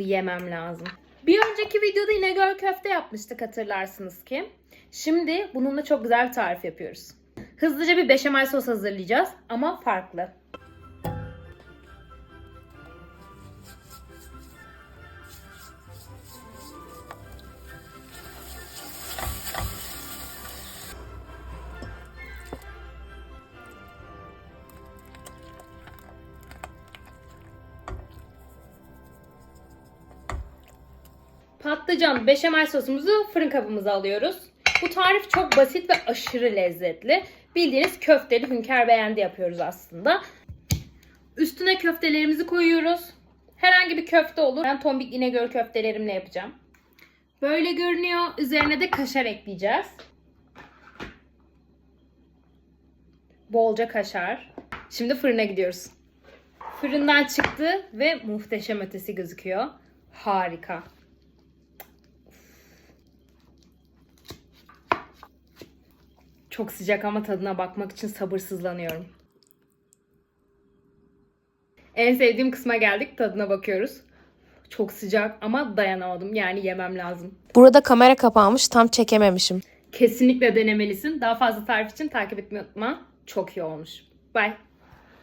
Bunu yemem lazım. Bir önceki videoda İnegöl köfte yapmıştık hatırlarsınız ki. Şimdi bununla çok güzel bir tarif yapıyoruz. Hızlıca bir beşamel sos hazırlayacağız ama farklı. Patlıcan beşamel sosumuzu fırın kabımıza alıyoruz. Bu tarif çok basit ve aşırı lezzetli. Bildiğiniz köfteli hünkâr beğendi yapıyoruz aslında. Üstüne köftelerimizi koyuyoruz. Herhangi bir köfte olur. Ben tombik İnegöl köftelerimle yapacağım. Böyle görünüyor. Üzerine de kaşar ekleyeceğiz. Bolca kaşar. Şimdi fırına gidiyoruz. Fırından çıktı ve muhteşem ötesi gözüküyor. Harika. Çok sıcak ama tadına bakmak için sabırsızlanıyorum. En sevdiğim kısma geldik. Tadına bakıyoruz. Çok sıcak ama dayanamadım. Yani yemem lazım. Burada kamera kapanmış tam çekememişim. Kesinlikle denemelisin. Daha fazla tarif için takip etmeyi unutma. Çok iyi olmuş. Bye.